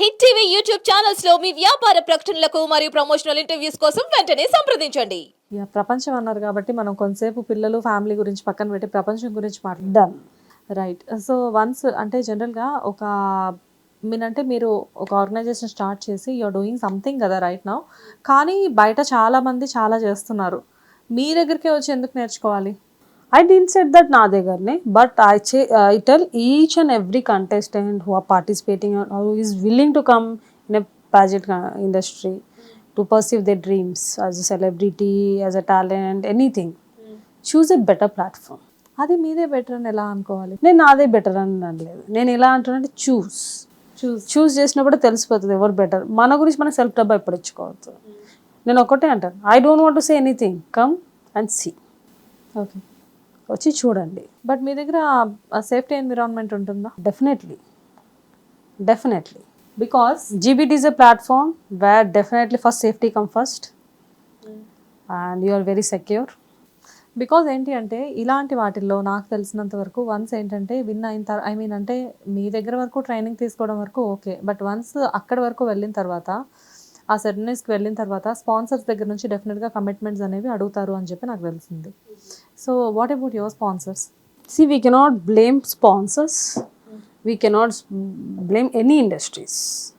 Hit TV YouTube ఛానల్స్లో మీ వ్యాపార ప్రకటనలకు మరియు ప్రమోషనల్ ఇంటర్వ్యూస్ కోసం వెంటనే సంప్రదించండి. యా, ప్రపంచం అన్నారు కాబట్టి మనం కొంతసేపు పిల్లలు ఫ్యామిలీ గురించి పక్కన పెట్టి ప్రపంచం గురించి మాట్లాడదాం రైట్ సో వన్స్ అంటే జనరల్గా ఒక మీనంటే మీరు ఒక ఆర్గనైజేషన్ స్టార్ట్ చేసి యూఆర్ డూయింగ్ సంథింగ్ కదా రైట్ నౌ కానీ బయట చాలా మంది చాలా చేస్తున్నారు. మీ దగ్గరికే వచ్చి ఎందుకు నేర్చుకోవాలి? ఐ డీన్ సెట్ దట్ నా దగ్గరనే బట్ ఐ చే I tell each and every contestant who are participating who is willing to come in a pageant industry to perceive their dreams as a celebrity as a talent anything choose a better platform అది మీదే better అని ఎలా అనుకోవాలి? నేను నాదే better అని అనలేదు. నేను ఎలా అంటున్నానంటే చూస్ చూస్ చూస్ చేసినప్పుడు తెలిసిపోతుంది ఎవరు బెటర్ మన గురించి మనం సెల్ఫ్ డబ్బా ఎప్పుడు ఇచ్చుకోవద్దు నేను ఒకటే అంటాను. I don't want to say anything come and see okay వచ్చి చూడండి. బట్ మీ దగ్గర సేఫ్టీ ఎన్విరాన్మెంట్ ఉంటుందా? Definitely definitely because GBT is a platform where definitely first safety come first. And you are very secure. Because ఏంటి అంటే ఇలాంటి వాటిల్లో నాకు తెలిసినంత వరకు వన్స్ ఏంటంటే విన్ అయిన తర్వాత ఐ మీన్ అంటే మీ దగ్గర వరకు ట్రైనింగ్ తీసుకోవడం వరకు ఓకే బట్ వన్స్ అక్కడి వరకు వెళ్ళిన తర్వాత ఆ సెరమనీస్కి వెళ్ళిన తర్వాత స్పాన్సర్స్ దగ్గర నుంచి డెఫినెట్గా కమిట్మెంట్స్ అనేవి అడుగుతారు అని చెప్పి నాకు తెలిసింది. So what about your sponsors see we cannot blame sponsors we cannot blame any industries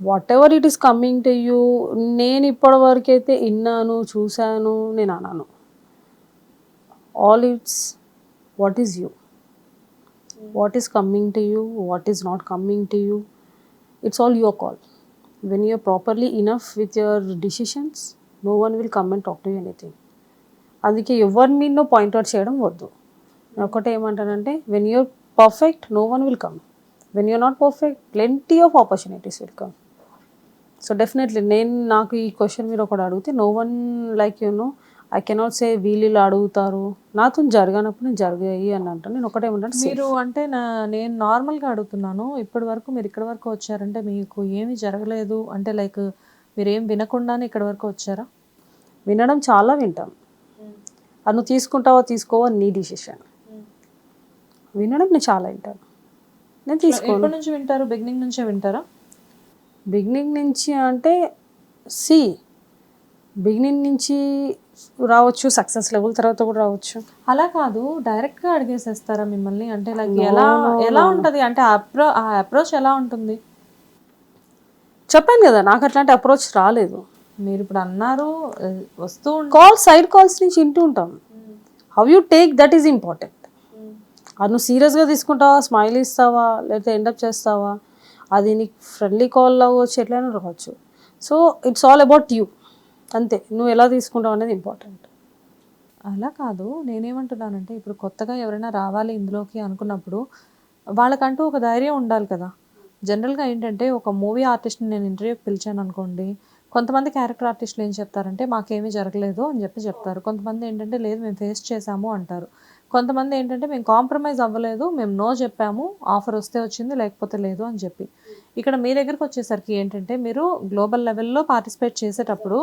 whatever it is coming to you నేను ఇప్పటి వరకు విన్నాను చూశాను నేను అన్నాను. All it's what is you what is coming to you what is not coming to you it's all your call when you're properly enough with your decisions no one will come and talk to you anything అందుకే ఎవరి మీద point out చేయడం వద్దు. నేను ఒకటే ఏమంటానంటే when you're perfect no one will come when you're not perfect plenty of opportunities will come so definitely నేను నాకు ఈ క్వశ్చన్ మీరు ఒకటి అడిగితే no one like you know I cannot say వీళ్ళు అడుగుతారు. నాతో జరగనప్పుడు నేను జరిగాయి అని అంటాను నేను ఒకటే ఏమంటాను మీరు అంటే నా నేను నార్మల్గా అడుగుతున్నాను. ఇప్పటి వరకు మీరు ఇక్కడ వరకు వచ్చారంటే మీకు ఏమీ జరగలేదు? అంటే లైక్ మీరు ఏం వినకుండానే ఇక్కడ వరకు వచ్చారా? వినడం చాలా వింటాం. అది నువ్వు తీసుకుంటావా తీసుకోవా నీ డిసిషన్ వినడం నేను చాలా వింటాను. నేను తీసుకోను. నుంచి వింటారు? బిగినింగ్ నుంచే వింటారా? బిగినింగ్ నుంచి అంటే సి బిగినింగ్ నుంచి రావచ్చు సక్సెస్ లెవెల్ తర్వాత కూడా రావచ్చు. అలా కాదు డైరెక్ట్గా అడిగేసేస్తారా మిమ్మల్ని? అంటే లైక్ ఎలా ఎలా ఉంటది? అంటే అప్రో ఆ అప్రోచ్ ఎలా ఉంటుంది? చెప్పాను కదా నాకు అట్లాంటి అప్రోచ్ రాలేదు. మీరు ఇప్పుడు అన్నారు వస్తూ కాల్ సైడ్ కాల్స్ నుంచి వింటూ ఉంటాం. How you take that is important అది నువ్వు సీరియస్గా తీసుకుంటావా స్మైల్ ఇస్తావా లేకపోతే ఎండప్ చేస్తావా? అది నీకు ఫ్రెండ్లీ కాల్ అవ్వచ్చు ఎట్లయినా రావచ్చు so it's all about you అంతే. నువ్వు ఎలా తీసుకుంటావు అనేది ఇంపార్టెంట్ అలా కాదు. నేనేమంటున్నానంటే ఇప్పుడు కొత్తగా ఎవరైనా రావాలి ఇందులోకి అనుకున్నప్పుడు వాళ్ళకంటూ ఒక ధైర్యం ఉండాలి కదా. జనరల్గా ఏంటంటే ఒక మూవీ ఆర్టిస్ట్ని నేను ఇంటర్వ్యూకి పిలిచాను అనుకోండి కొంతమంది క్యారెక్టర్ ఆర్టిస్టులు ఏం చెప్తారంటే మాకేమీ జరగలేదు అని చెప్పి చెప్తారు. కొంతమంది ఏంటంటే లేదు మేము ఫేస్ చేసాము అంటారు. కొంతమంది ఏంటంటే మేము కాంప్రమైజ్ అవ్వలేదు మేము నో చెప్పాము ఆఫర్ వస్తే వచ్చింది లేకపోతే లేదు అని చెప్పి. ఇక్కడ మీ దగ్గరకు వచ్చేసరికి ఏంటంటే మీరు గ్లోబల్ లెవెల్లో పార్టిసిపేట్ చేసేటప్పుడు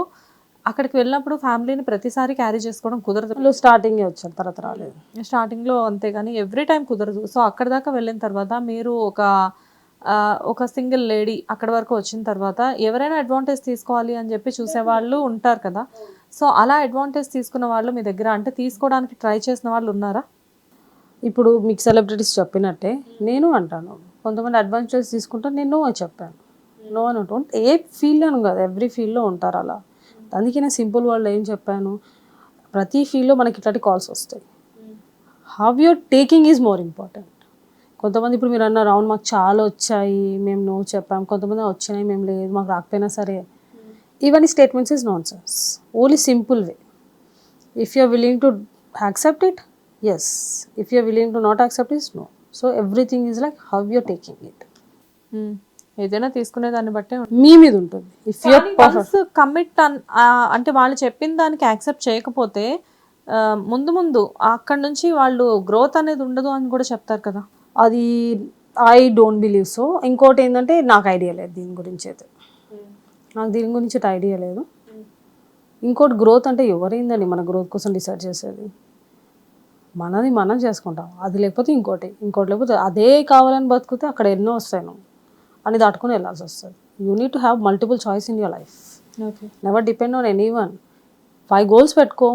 అక్కడికి వెళ్ళినప్పుడు ఫ్యామిలీని ప్రతిసారి క్యారీ చేసుకోవడం కుదరదు. స్టార్టింగే వచ్చారు తర్వాత రాలేదు. స్టార్టింగ్లో అంతే కానీ ఎవ్రీ టైం కుదరదు. సో అక్కడ దాకా వెళ్ళిన తర్వాత మీరు ఒక ఒక సింగిల్ లేడీ అక్కడ వరకు వచ్చిన తర్వాత ఎవరైనా అడ్వాంటేజ్ తీసుకోవాలి అని చెప్పి చూసేవాళ్ళు ఉంటారు కదా. సో అలా అడ్వాంటేజ్ తీసుకున్న వాళ్ళు మీ దగ్గర అంటే తీసుకోవడానికి ట్రై చేసిన వాళ్ళు ఉన్నారా? ఇప్పుడు మీకు సెలబ్రిటీస్ చెప్పినట్టే నేను అంటాను. కొంతమంది అడ్వాంటేజ్ తీసుకుంటాను నేను నో అని చెప్పాను. నో అని ఉంటాను ఏ ఫీల్డ్లోనూ కాదు ఎవ్రీ ఫీల్డ్లో ఉంటారు అలా. అందుకే నేను సింపుల్ వాళ్ళు ఏం చెప్పాను? ప్రతి ఫీల్డ్లో మనకి ఇట్లాంటి కాల్స్ వస్తాయి. How you're taking is more important కొంతమంది ఇప్పుడు మీరు అన్నారు అవును మాకు చాలా వచ్చాయి మేము నో చెప్పాం. కొంతమంది వచ్చినాయి మేము లేదు మాకు రాకపోయినా సరే. ఇవన్నీ statements is nonsense only simple way you're willing to accept it yes. If you're willing to not accept it no. So everything is like how you're taking it. Hmm. ఏదైనా తీసుకునే దాన్ని బట్టే మీ మీద ఉంటుంది. ఇఫ్ యూర్ వన్స్ కమిట్ అంటే వాళ్ళు చెప్పిన దానికి యాక్సెప్ట్ చేయకపోతే ముందు ముందు అక్కడ నుంచి వాళ్ళు గ్రోత్ అనేది ఉండదు అని కూడా చెప్తారు కదా. అది ఐ డోంట్ బిలీవ్ సో ఇంకోటి ఏంటంటే నాకు ఐడియా లేదు దీని గురించి అయితే. నాకు దీని గురించి అయితే ఐడియా లేదు. ఇంకోటి గ్రోత్ అంటే ఎవరైందండి మన గ్రోత్ కోసం డిసైడ్ చేసేది? మనది మనం చేసుకుంటాం. అది లేకపోతే ఇంకోటి ఇంకోటి లేకపోతే అదే కావాలని బతికితే అక్కడ ఎన్నో వస్తాయి నువ్వు. అని దాటుకొని వెళ్ళాల్సి వస్తుంది. You need to have multiple choice in your life okay never depend on any one five goals పెట్టుకో.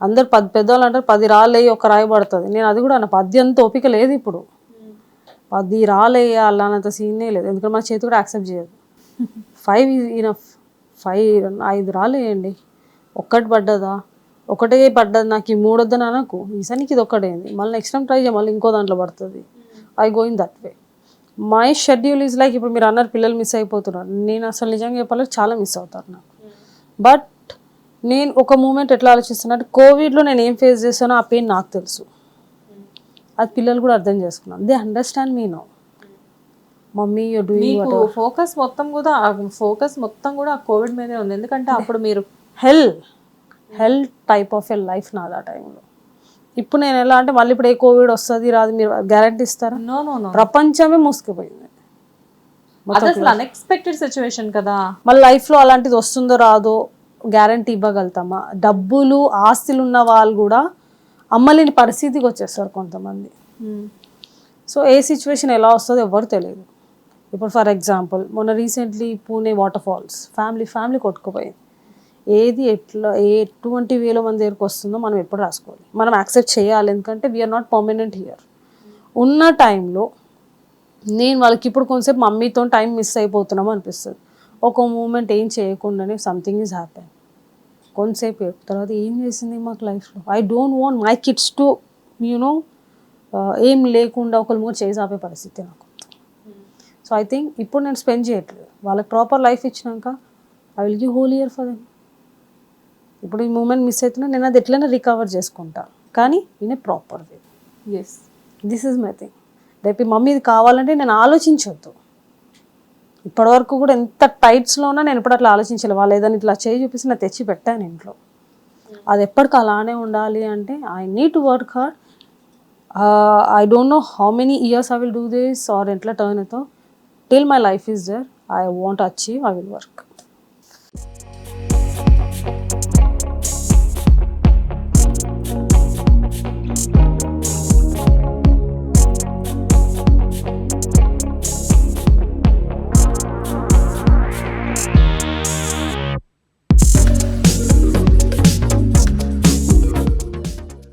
అందరు పది పెద్దవాళ్ళు అంటారు పది రాళ్ళేయి ఒక రాయి పడుతుంది. నేను అది కూడా అన్న పది అంత ఓపిక లేదు ఇప్పుడు. పది రాళ్ళేయాలి అన్నంత సీనే లేదు. ఎందుకంటే మన చేతి కూడా యాక్సెప్ట్ చేయదు. ఫైవ్ ఈజ్ ఇనఫ్ ఫైవ్ ఐదు రాళ్ళు వేయండి. ఒక్కటి పడ్డదా? ఒకటే పడ్డది నాకు ఈ మూడు వద్దని అనకు. ఈసారికి ఇది ఒక్కటేంది మళ్ళీ నెక్స్ట్ టైం ట్రై చేయ మళ్ళీ ఇంకో దాంట్లో పడుతుంది. I going that way my schedule is like ఇప్పుడు మీరు అన్నారు పిల్లలు మిస్ అయిపోతున్నారు. నేను అసలు నిజంగా చెప్పాలి చాలా మిస్ అవుతారు నాకు. బట్ నేను ఒక మూమెంట్ ఎట్లా ఆలోచిస్తున్నా అంటే కోవిడ్లో నేను ఏం ఫేస్ చేస్తానో ఆ పెయిన్ నాకు తెలుసు. అది పిల్లలు కూడా అర్థం చేసుకున్నాను they understand me no mummy you doing focus మొత్తం కూడా ఫోకస్ మొత్తం కూడా ఆ కోవిడ్ మీదే ఉంది. ఎందుకంటే అప్పుడు మీరు hell hell type of a life నాది ఆ టైంలో ఇప్పుడు నేను ఎలా అంటే మళ్ళీ ఇప్పుడు ఏ కోవిడ్ వస్తుంది రాదు మీరు గ్యారంటీ ఇస్తారా? నో నో నో ప్రపంచమే మూసుకుపోయింది. అసలు అన్ఎక్స్పెక్టెడ్ సిచ్యువేషన్ కదా. మళ్ళీ లైఫ్లో అలాంటిది వస్తుందో రాదో గ్యారంటీ ఇవ్వగలుగుతామా? డబ్బులు ఆస్తులు ఉన్న వాళ్ళు కూడా అమ్మలేని పరిస్థితికి వచ్చేస్తారు కొంతమంది. సో ఏ సిచ్యువేషన్ ఎలా వస్తుందో ఎవరు తెలియదు. ఇప్పుడు ఫర్ ఎగ్జాంపుల్ మొన్న recently Pune water falls family family కొట్టుకుపోయింది. ఏది ఎట్లా ఏ ఎటువంటి వేల మంది దగ్గరికి వస్తుందో మనం ఎప్పుడు రాసుకోవాలి. మనం యాక్సెప్ట్ చేయాలి ఎందుకంటే వీఆర్ నాట్ పర్మనెంట్ హియర్ ఉన్న టైంలో నేను వాళ్ళకి ఇప్పుడు కొంతసేపు మమ్మీతో టైం మిస్ అయిపోతున్నాం అనిపిస్తుంది. ఒక మూమెంట్ ఏం చేయకుండానే సంథింగ్ ఈజ్ హ్యాపెన్ కొంతసేపు తర్వాత ఏం చేసింది మాకు లైఫ్లో I don't want my kids to you know ఏం లేకుండా ఒకరు మూడు చేసి ఆపే పరిస్థితి నాకు. సో ఐ థింక్ ఇప్పుడు నేను స్పెండ్ చేయట్లేదు. వాళ్ళకి ప్రాపర్ లైఫ్ ఇచ్చినాక I will give whole year for them ఇప్పుడు ఈ మూమెంట్ మిస్ అవుతున్నా నేను అది ఎట్లైనా రికవర్ చేసుకుంటా. కానీ in a proper way as this is my thing రేపు మమ్మీ ఇది కావాలంటే నేను ఆలోచించొద్దు. ఇప్పటివరకు కూడా ఎంత టైట్స్లో ఉన్నా నేను ఇప్పుడు అట్లా ఆలోచించలే. వాళ్ళు ఏదైనా ఇట్లా చేయి చూపిస్తే నేను తెచ్చి పెట్టాను ఇంట్లో. అది ఎప్పటికి అలానే ఉండాలి అంటే I need to work hard I don't know how many years I will do this or ఎట్లా టర్న్ అవుతావు. Till my life is there I want achieve I will work